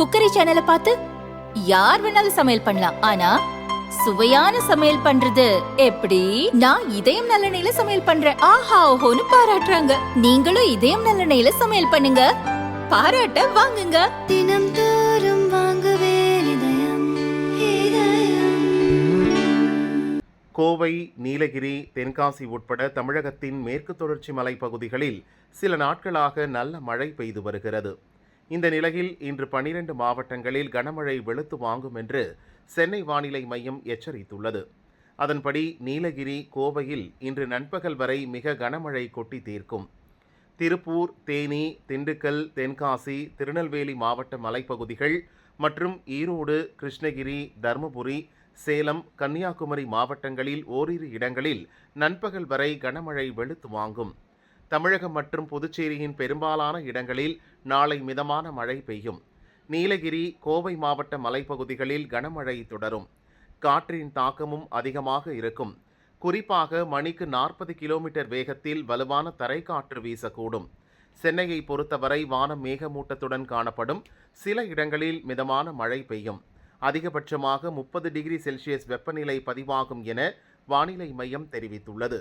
Cookery சேனலை பார்த்து யார் வேணாலும் சமையல் பண்ணலாம். ஆனா சுவையான சமையல் பண்றது எப்படி? நான் இதயம் நல்லெண்ணெயில சமையல் பண்றேன். ஆஹா ஓஹோன்னு பாராட்டுறாங்க. நீங்களும் இதயம் நல்லெண்ணெயில சமையல் பண்ணுங்க. பாராட்ட வாங்குங்க. தினம் தோறும் வாங்குவே கோவை நீலகிரி தென்காசி உட்பட தமிழகத்தின் மேற்கு தொடர்ச்சி மலைப்பகுதிகளில் சில நாட்களாக நல்ல மழை பெய்து வருகிறது. இந்த நிலையில் இன்று பனிரெண்டு மாவட்டங்களில் கனமழை வெளுத்து வாங்கும் என்று சென்னை வானிலை மையம் எச்சரித்துள்ளது. அதன்படி நீலகிரி கோவையில் இன்று நண்பகல் வரை மிக கனமழை கொட்டி தீர்க்கும். திருப்பூர் தேனி திண்டுக்கல் தென்காசி திருநெல்வேலி மாவட்ட மலைப்பகுதிகள் மற்றும் ஈரோடு கிருஷ்ணகிரி தருமபுரி சேலம் கன்னியாகுமரி மாவட்டங்களில் ஓரிரு இடங்களில் நண்பகல் வரை கனமழை வெளுத்து வாங்கும். தமிழகம் மற்றும் புதுச்சேரியின் பெரும்பாலான இடங்களில் நாளை மிதமான மழை பெய்யும். நீலகிரி கோவை மாவட்ட மலைப்பகுதிகளில் கனமழை தொடரும். காற்றின் தாக்கமும் அதிகமாக இருக்கும். குறிப்பாக மணிக்கு நாற்பது கிலோமீட்டர் வேகத்தில் வலுவான தரைக்காற்று வீசக்கூடும். சென்னையை பொறுத்தவரை வானம் மேகமூட்டத்துடன் காணப்படும். சில இடங்களில் மிதமான மழை பெய்யும். அதிகபட்சமாக முப்பது டிகிரி செல்சியஸ் வெப்பநிலை பதிவாகும் என வானிலை மையம் தெரிவித்துள்ளது.